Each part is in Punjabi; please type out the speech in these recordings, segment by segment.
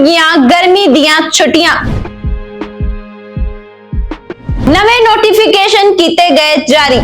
ਹੋਣਗੀਆਂ ਗਰਮੀ ਦੀਆਂ ਛੁੱਟੀਆਂ। ਨਵੇਂ ਨੋਟੀਫਿਕੇਸ਼ਨ ਕੀਤੇ ਗਏ ਜਾਰੀ।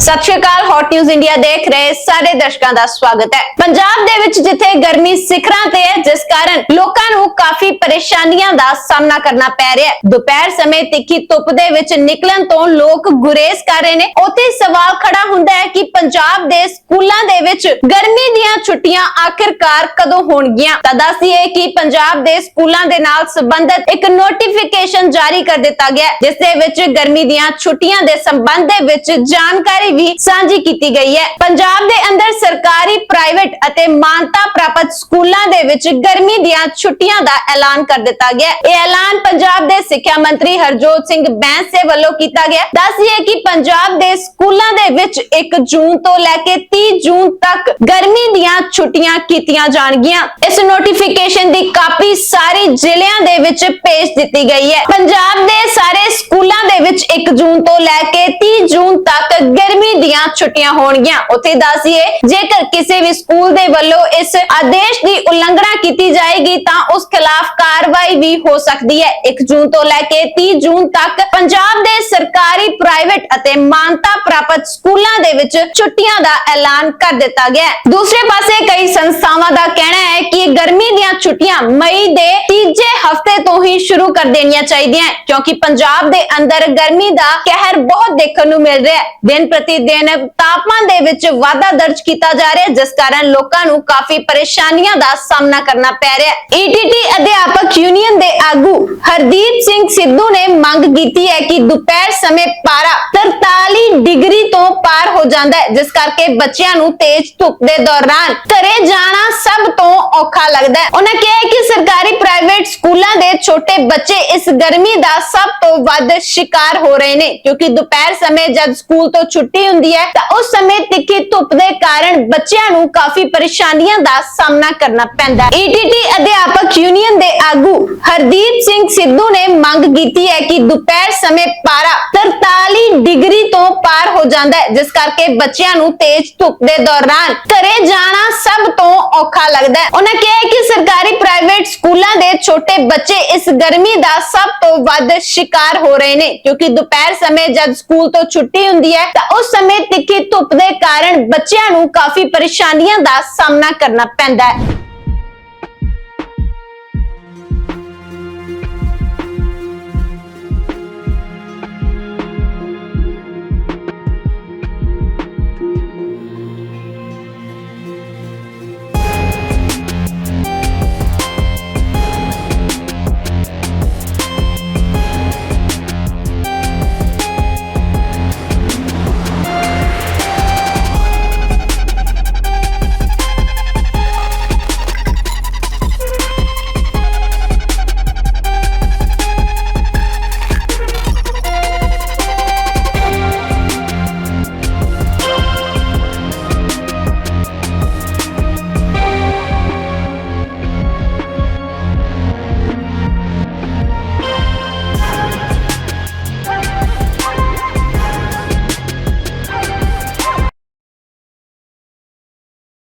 ਸਤਿ ਸ਼੍ਰੀ ਅਕਾਲ ਹੌਟ ਨਿਊਜ਼ ਇੰਡੀਆ ਦੇਖ ਰਹੇ ਸਾਰੇ ਦਰਸ਼ਕਾਂ ਦਾ ਸਵਾਗਤ ਹੈ। ਪੰਜਾਬ ਦੇ ਵਿੱਚ ਜਿੱਥੇ ਗਰਮੀ ਸਿਖਰਾਂ ਤੇ ਹੈ ਜਿਸ ਕਾਰਨ ਲੋਕਾਂ ਨੂੰ ਕਾਫੀ ਪਰੇਸ਼ਾਨੀਆਂ ਦਾ ਸਾਹਮਣਾ ਕਰਨਾ ਪੈ ਰਿਹਾ ਹੈ। ਦੁਪਹਿਰ ਸਮੇਂ ਤਿੱਖੀ ਧੁੱਪ ਦੇ ਵਿੱਚ ਨਿਕਲਣ ਤੋਂ ਲੋਕ ਗੁਰੇਜ਼ ਕਰ ਰਹੇ ਨੇ। ਉੱਥੇ ਸਵਾਲ ਖੜਾ ਹੁੰਦਾ ਹੈ ਕਿ ਪੰਜਾਬ ਦੇ ਸਕੂਲਾਂ ਦੇ ਵਿੱਚ ਗਰਮੀ ਦੀਆਂ ਛੁੱਟੀਆਂ ਆਖਿਰਕਾਰ ਕਦੋਂ ਹੋਣਗੀਆਂ? ਤਾਂ ਦੱਸੀਏ ਕਿ ਪੰਜਾਬ ਦੇ ਸਕੂਲਾਂ ਦੇ ਨਾਲ ਸੰਬੰਧਿਤ ਇੱਕ ਨੋਟੀਫਿਕੇਸ਼ਨ ਜਾਰੀ ਕਰ ਦਿੱਤਾ ਗਿਆ ਹੈ, ਜਿਸ ਦੇ ਵਿੱਚ ਗਰਮੀ ਦੀਆਂ ਛੁੱਟੀਆਂ ਦੇ ਸੰਬੰਧ ਦੇ ਵਿੱਚ ਜਾਣਕਾਰੀ ਵੀ ਸਾਂਝੀ ਕੀਤੀ ਗਈ ਹੈ। ਪੰਜਾਬ ਦੇ ਅੰਦਰ ਸਰਕਾਰੀ, ਪ੍ਰਾਈਵੇਟ ਅਤੇ ਮਾਨਤਾ ਪ੍ਰਾਪਤ ਸਕੂਲਾਂ ਦੇ ਵਿੱਚ ਗਰਮੀ ਦੀਆਂ ਛੁੱਟੀਆਂ ਦਾ ਐਲਾਨ ਕਰ ਦਿੱਤਾ ਗਿਆ ਹੈ। ਇਹ ਐਲਾਨ ਪੰਜਾਬ ਦੇ ਸਿੱਖਿਆ ਮੰਤਰੀ ਹਰਜੋਤ ਸਿੰਘ ਬੈਂਸੇ ਵੱਲੋਂ ਕੀਤਾ ਗਿਆ ਦੱਸਿਏ ਕਿ ਪੰਜਾਬ ਦੇ ਸਕੂਲਾਂ ਦੇ ਵਿੱਚ 1 ਜੂਨ ਤੋਂ ਲੈ ਕੇ 30 ਜੂਨ ਤੱਕ ਗਰਮੀ ਦੀਆਂ ਛੁੱਟੀਆਂ ਕੀਤੀਆਂ ਜਾਣਗੀਆਂ। ਇਸ ਨੋਟੀਫਿਕੇਸ਼ਨ ਦੀ ਕਾਪੀ ਸਾਰੇ ਜ਼ਿਲ੍ਹਿਆਂ ਦੇ ਵਿੱਚ ਭੇਜ ਦਿੱਤੀ ਗਈ ਹੈ। ਪੰਜਾਬ ਦੇ ਸਾਰੇ ਸਕੂਲਾਂ ਦੇ ਵਿੱਚ 1 ਜੂਨ ਤੋਂ ਲੈ ਕੇ 30 ਜੂਨ ਤੱਕ ਗਰਮੀ ਦੀਆਂ ਛੁੱਟੀਆਂ ਹੋਣਗੀਆਂ। ਉੱਥੇ ਦੱਸਿਏ ਜੇਕਰ ਕਿਸੇ ਵੀ ਸਕੂਲ ਦੇ ਵੱਲੋਂ ਇਸ ਆਦੇਸ਼ ਦੀ ਉਲੰਘਣਾ ਕੀਤੀ ਜਾਏਗੀ, ਤਾਂ ਉਸ ਖਿਲਾਫ ਕਾਰਵਾਈ ਵੀ ਹੋ ਸਕਦੀ ਹੈ। 1 ਜੂਨ ਤੋਂ ਲੈ ਕੇ 30 ਜੂਨ ਤੱਕ ਪੰਜਾਬ ਦੇ ਸਰਕਾਰੀ, ਪ੍ਰਾਈਵੇਟ ਅਤੇ ਮਾਨਤਾ ਪ੍ਰਾਪਤ ਸਕੂਲਾਂ ਦੇ ਵਿੱਚ ਛੁੱਟੀਆਂ ਦਾ ਐਲਾਨ ਕਰ ਦਿੱਤਾ ਗਿਆ ਹੈ। ਦੂਸਰੇ ਪਾਸੇ ਕਈ ਸੰਸਥਾਵਾਂ ਦਾ ਕਹਿਣਾ ਹੈ ਕਿ ਗਰਮੀ ਦੀਆਂ ਛੁੱਟੀਆਂ ਮਈ ਦੇ ਤੀਜੇ ਹਫ਼ਤੇ ਤੋਂ ਹੀ ਸ਼ੁਰੂ ਕਰ ਦੇਣੀਆਂ ਚਾਹੀਦੀਆਂ ਕਿਉਂਕਿ ਪੰਜਾਬ ਦੇ ਅੰਦਰ ਗਰਮੀ ਦਾ ਕਹਿਰ ਬਹੁਤ ਦੇਖਣ ਨੂੰ ਮਿਲ ਰਿਹਾ ਹੈ। ਦਿਨ ਪ੍ਰਤੀ ਦਿਨ ਤਾਪਮਾਨ ਦੇ ਵਿੱਚ ਵਾਧਾ ਦਰਜ ਕੀਤਾ ਜਾ ਰਿਹਾ ਹੈ, ਜਿਸ ਕਾਰਨ ਲੋਕਾਂ ਨੂੰ ਕਾਫੀ ਪਰੇਸ਼ਾਨੀਆਂ ਦਾ ਸਾਹਮਣਾ ਕਰਨਾ ਪੈ ਰਿਹਾ ਹੈ। ਈਟੀਟੀ ਅਧਿਆਪਕ ਯੂਨੀਅਨ ਦੇ ਆਗੂ ਹਰਦੀਪ ਸਿੰਘ ਸਿੱਧੂ ਨੇ ਮੰਗ ਕੀਤੀ ਹੈ ਕਿ ਦੁਪਹਿਰ ਸਮੇਂ ਪਾਰਾ 43 ਡਿਗਰੀ ਤੋਂ ਪਾਰ ਹੋ ਜਾਂਦਾ ਹੈ, ਜਿਸ ਕਰਕੇ ਬੱਚਿਆਂ ਨੂੰ ਤੇਜ਼ ਧੁੱਪ ਦੇ ਦੌਰਾਨ ਘਰੇ ਜਾਣਾ ਸਭ ਤੋਂ ਔਖਾ ਲੱਗਦਾ ਹੈ। ਉਹਨਾਂ ਕਿਹਾ ਕਿ ਸਰਕਾਰੀ ਪ੍ਰਾਈਵੇਟ ਸਕੂਲਾਂ ਦੇ ਛੋਟੇ ਬੱਚੇ ਇਸ ਗਰਮੀ ਦਾ ਸਭ ਤੋਂ ਵੱਧ ਸ਼ਿਕਾਰ ਹੋ ਰਹੇ ਨੇ, ਕਿਉਂਕਿ ਦੁਪਹਿਰ ਸਮੇਂ ਜਦ ਸਕੂਲ ਤੋਂ ਛੁੱਟੀ ਹੁੰਦੀ ਹੈ, ਤਾਂ ਉਸ ਸਮੇਂ ਤਿੱਖੀ ਧੁੱਪ ਦੇ ਕਾਰਨ ਬੱਚਿਆਂ ਨੂੰ ਕਾਫੀ ਪਰੇਸ਼ਾਨੀਆਂ ਦਾ ਸਾਹਮਣਾ ਕਰਨਾ ਪੈਂਦਾ ਹੈ। ਈਟੀਟੀ ਅਧਿਆਪਕ ਯੂਨੀਅਨ ਦੇ ਆਗੂ ਹਰਦੀਪ ਸਿੰਘ ਸਿੱਧੂ ਨੇ ਮੰਗ ਕੀਤੀ ਹੈ ਕਿ ਦੁਪਹਿਰ ਸਮੇਂ ਪਾਰਾ 43 ਡਿਗਰੀ ਤੋਂ ਪਾਰ ਹੋ ਜਾਂਦਾ ਹੈ, ਜਿਸ ਕਰਕੇ ਬੱਚਿਆਂ ਨੂੰ ਤੇਜ਼ ਧੁੱਪ ਦੇ ਦੌਰਾਨ ਘਰੇ ਜਾਣਾ ਸਭ ਤੋਂ ਔਖਾ ਲੱਗਦਾ ਹੈ। ਉਹਨਾਂ ਕਿਹਾ ਕਿ ਸਰਕਾਰੀ ਪ੍ਰਾਈਵੇਟ ਸਕੂਲਾਂ ਦੇ ਛੋਟੇ ਬੱਚੇ ਇਸ ਗਰਮੀ ਦਾ ਸਭ ਤੋਂ ਵੱਧ ਸ਼ਿਕਾਰ ਹੋ ਰਹੇ ਨੇ, ਕਿਉਂਕਿ ਦੁਪਹਿਰ ਸਮੇਂ ਜਦ ਸਕੂਲ ਤੋਂ ਛੁੱਟੀ ਹੁੰਦੀ ਹੈ, ਤਾਂ ਉਸ ਸਮੇਂ ਤਿੱਖੀ ਧੁੱਪ ਦੇ ਕਾਰਨ ਬੱਚਿਆਂ ਨੂੰ ਕਾਫੀ ਪਰੇਸ਼ਾਨੀਆਂ ਦਾ ਸਾਹਮਣਾ ਕਰਨਾ ਪੈਂਦਾ ਹੈ।